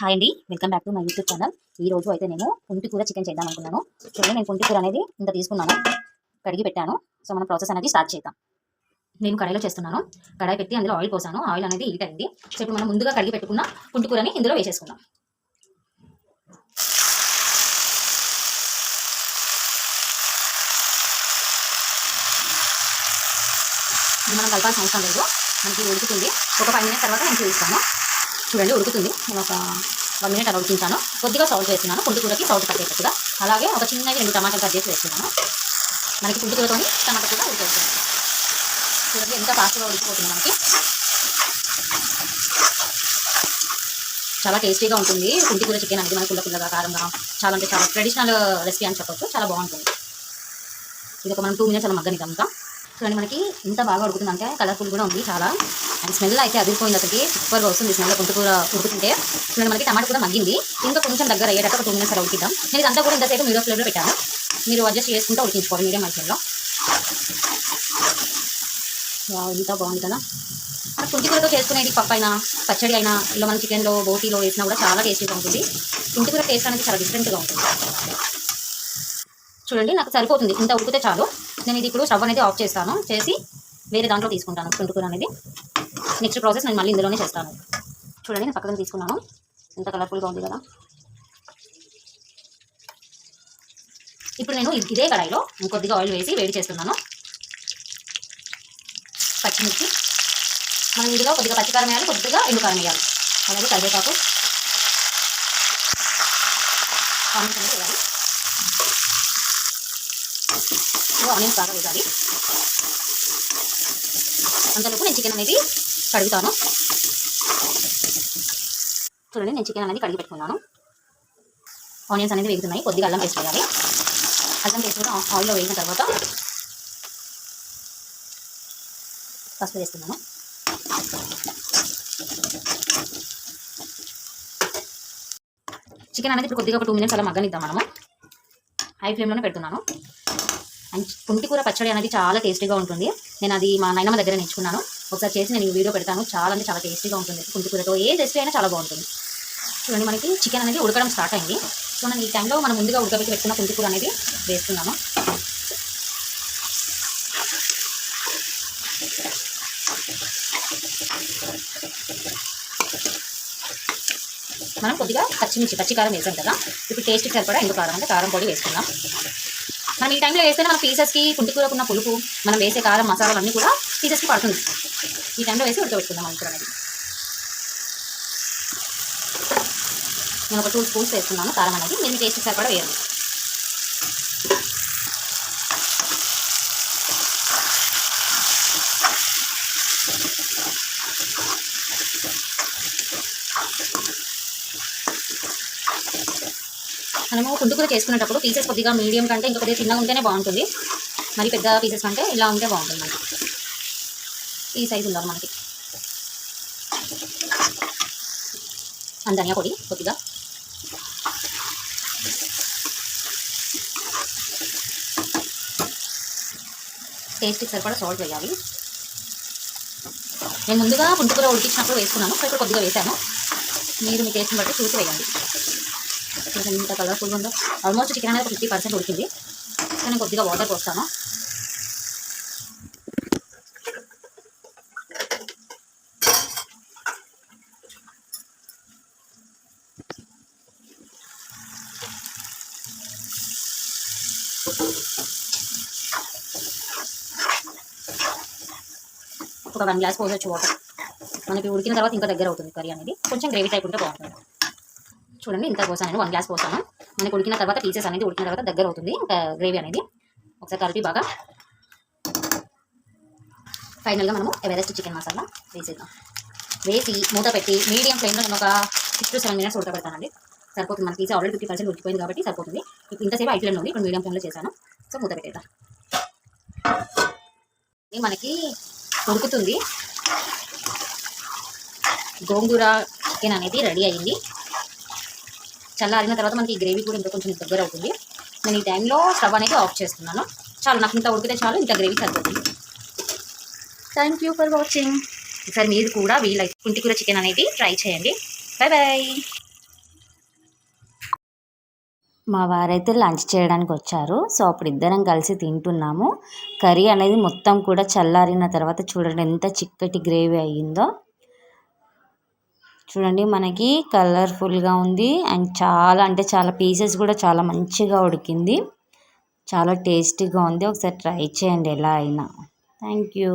Hi అండి welcome back to my YouTube channel ఈ రోజు అయితే నేను పుంటి కూర చికెన్ చేద్దాం అనుకున్నాను. చూడండి నేను పుంటి కూర అనేది ఇంత తీసుకున్నాను కడిగి పెట్టాను. సో మన ప్రాసెస్ అనేది స్టార్ట్ చేద్దాం. నేను కడాయిలో చేస్తున్నాను. కడాయి పెట్టి అందులో ఆయిల్ పోసాను. ఆయిల్ అనేది హీట్ అయింది. సో ఇప్పుడు మనం ముందుగా కడిగి పెట్టుకున్న పుంటి కూరని ఇందులో వేసేసుకుందాం. ఇది మనం కలపాల్సిన అవసరం లేదు. మనకి ఉడుకుతుంది ఒక ఫైవ్ మినిట్స్ తర్వాత నేను చూపిస్తాను చూడండి ఉడుకుతుంది. నేను ఒక వన్ మినిట్ అలా ఉడికించాను. కొద్దిగా సాల్ట్ వేస్తున్నాను. పుంటి కూరకి సాల్ట్ కట్టేటట్టుగా అలాగే ఒక చిన్నవి రెండు టమాటాలు కట్ చేసి వేస్తున్నాను. మనకి పుంటి కూరతో టమాటా కూడా ఉడికేస్తున్నాను చూడండి ఎంత ఫాస్ట్గా ఉడికిపోతుంది మనకి. చాలా టేస్టీగా ఉంటుంది. పుంటి కూర చికెన్ అనేది మనకి పుల్ల పుల్లగా కారంగా చాలా అంటే చాలా ట్రెడిషనల్ రెసిపీ అని చెప్పొచ్చు. చాలా బాగుంటుంది. ఇది ఒక మనం టూ మినిట్స్ అలా మగ్గనిద్దాం ఇంకా. చూడండి మనకి ఇంత బాగా ఉడుకుతుందంటే కలర్ఫుల్ కూడా ఉంది చాలా. అండ్ స్మెల్ అయితే అదిరిపోయింది అసలుకి. సూపర్గా వస్తుంది స్మెల్ పుంటికూర ఉడుకుతుంటే. చూడండి మనకి టమాటా కూడా మగ్గింది. ఇంకా కొంచెం దగ్గర అయ్యేటట్టు ఒక టూ మినిట్స్ అలా ఉడికిద్దాం. నేను ఇదంతా కూడా ఇంతసేపు మీడియం ఫ్లేమ్లో పెట్టాను. మీరు అడ్జస్ట్ చేసుకుంటూ ఉడికించుకోవాలి మీడియం ఫ్లేమ్లో ఇంత ఎంత బాగుంది కదా. మన పుంటికూరతో చేసుకునేది పప్పు అయినా పచ్చడి అయినా ఇలా మన చికెన్లో బోటీలో వేసినా కూడా చాలా టేస్టీగా ఉంటుంది. పుంటికూర టేస్ట్ అనేది చాలా డిఫరెంట్గా ఉంటుంది. చూడండి నాకు సరిపోతుంది. ఇంత ఉడికితే చాలు. నేను ఇది ఇప్పుడు స్టవ్ అనేది ఆఫ్ చేస్తాను. చేసి వేరే దాంట్లో తీసుకుంటాను. చుంటుకూర అనేది. నెక్స్ట్ ప్రాసెస్ నేను మళ్ళీ ఇందులోనే చేస్తాను. చూడండి నేను పక్కన తీసుకున్నాను. ఎంత కలర్ఫుల్గా ఉంది కదా. ఇప్పుడు నేను ఇదే కడాయిలో ఇంకొద్దిగా ఆయిల్ వేసి వేడి చేస్తున్నాను. పచ్చిమిర్చి. మనం ఇందులో కొద్దిగా పచ్చికారం వేయాలి కొద్దిగా ఎండుకారం వేయాలి. అలాగే కరివేపాకు. ఆనియన్స్ అనేది వేయాలి సో ఆనియన్స్ బాగా వేయాలి అంతలోపు నేను చికెన్ అనేది కడుగుతాను. చూడండి నేను చికెన్ అనేది కడిగి పెట్టుకున్నాను. ఆనియన్స్ అనేది వేగుతున్నాయి కొద్దిగా అల్లం పేస్ట్ వేయాలి. అల్లం పేస్ట్ కూడా ఆయిల్లో వేగిన తర్వాత పసుపు వేస్తున్నాను. చికెన్ అనేది ఇప్పుడు కొద్దిగా ఒక టూ మినిట్స్ అలా మగ్గనిద్దాం మనము. హై ఫ్లేమ్లోనే పెడుతున్నాను. అండ్ పుంటికూర పచ్చడి అనేది చాలా టేస్టీగా ఉంటుంది. నేను అది మా నాయనమ్మ దగ్గర నేర్చుకున్నాను. ఒకసారి చేసి నేను వీడియో పెడతాను. చాలా అంటే చాలా టేస్టీగా ఉంటుంది. పుంటికూరతో ఏ రెసిపీ అయినా చాలా బాగుంటుంది. చూడండి మనకి చికెన్ అనేది ఉడకడం స్టార్ట్ అయింది. సో నేను ఈ టైంలో మనం ముందుగా ఉడకబెట్టి పెట్టుకున్న పుంటికూర అనేది వేస్తున్నాను మనం కొద్దిగా పచ్చిమిర్చి పచ్చికారం వేసాం కదా. ఇప్పుడు టేస్ట్కి సరిపడా ఎండు కారం అంటే కారం పొడి వేసుకుందాం. మనం ఈ టైంలో వేస్తేనే మన పీసెస్కి పుంటికూరకు ఉన్న పులుపు మనం వేసే కారం మసాలాలు అన్నీ కూడా పీసెస్కి పడుతుంది. ఈ టైంలో వేసి ఉడకబెట్టుకుందాం మనం ఇక్కడ అనేది నేను ఒక టూ స్పూన్స్ వేస్తున్నాను కారం అనేది. మీరు టేస్ట్ టేస్ట్కి సరిపడా వేయండి మనము పుంటుకూర చేసుకునేటప్పుడు పీసెస్ కొద్దిగా మీడియం కంటే ఇంకా కొద్దిగా చిన్నగా ఉంటేనే బాగుంటుంది. మరి పెద్ద పీసెస్ కంటే ఇలా ఉంటే బాగుంటుంది. మనకి ఈ సైజు ఉండాలి మనకి. అండ్ ధనియా పొడి కొద్దిగా. టేస్ట్కి సరిపడా సాల్ట్ వేయాలి. నేను ముందుగా పుంటుకూర ఉడికించినప్పుడు వేసుకున్నాను. ఇక్కడ కొద్దిగా వేసాను. మీరు మీ టేస్ట్ని బట్టి చూసి వేయండి. చూడండి ఎంత కలర్ఫుల్గా ఉందో. ఆల్మోస్ట్ చికెన్ అనేది ఫిఫ్టీ పర్సెంట్ ఉడికింది. నేను కొద్దిగా వాటర్ పోస్తాను. ఒక వన్ గ్లాస్ పోసొచ్చు వాటర్ మనకి ఉడికిన తర్వాత ఇంకా దగ్గర అవుతుంది కర్రీ అనేది. కొంచెం గ్రేవీ టైప్ ఉంటే బాగుంటుంది. చూడండి ఇంత పోసాను నేను వన్ గ్లాస్ పోసాను. మనకి ఉడికిన తర్వాత పీసెస్ అనేది ఉడికిన తర్వాత దగ్గర అవుతుంది ఇంకా గ్రేవీ అనేది. ఒకసారి కలిపి బాగా ఫైనల్గా మనము ఎవరెస్ట్ చికెన్ మసాలా వేసేద్దాం. వేసి మూత పెట్టి మీడియం ఫ్లేమ్లో నేను ఒక సిక్స్ టు సెవెన్ మినిట్స్ ఉడకబెడతానండి. సరిపోతుంది మనకి ఆల్రెడీ ఫిఫ్టీ పర్సెంట్ ఉడికిపోయింది కాబట్టి సరిపోతుంది. ఇప్పుడు ఇంతసేపు ఐ ఉంది ఇప్పుడు మీడియం ఫ్లేమ్లో చేశాను. సో మూత పెట్టేద్దాం. ఇది మనకి ఉడుకుతుంది. గోంగూర చికెన్ అనేది రెడీ అయ్యింది చల్లారిన తర్వాత మనకి గ్రేవీ కూడా ఇంకా కొంచెం దగ్గర అవుతుంది. నేను ఈ టైంలో స్టవ్ అనేది ఆఫ్ చేస్తున్నాను. చాలు నాకు ఇంత ఉడికితే చాలు ఇంత గ్రేవీ సరిపోతుంది. థ్యాంక్ యూ ఫర్ వాచింగ్ ఒకసారి మీరు కూడా వీలైతే కుంటికూర చికెన్ అనేది ట్రై చేయండి. బాయ్ బాయ్ మా వారైతే లంచ్ చేయడానికి వచ్చారు. సో అప్పుడు ఇద్దరం కలిసి తింటున్నాము. కర్రీ అనేది మొత్తం కూడా చల్లారిన తర్వాత చూడండి ఎంత చిక్కటి గ్రేవీ అయ్యిందో. చూడండి మనకి కలర్ఫుల్గా ఉంది. అండ్ చాలా అంటే చాలా పీసెస్ కూడా చాలా మంచిగా ఉడికింది. చాలా టేస్టీగా ఉంది. ఒకసారి ట్రై చేయండి ఎలా అయినా. Thank you.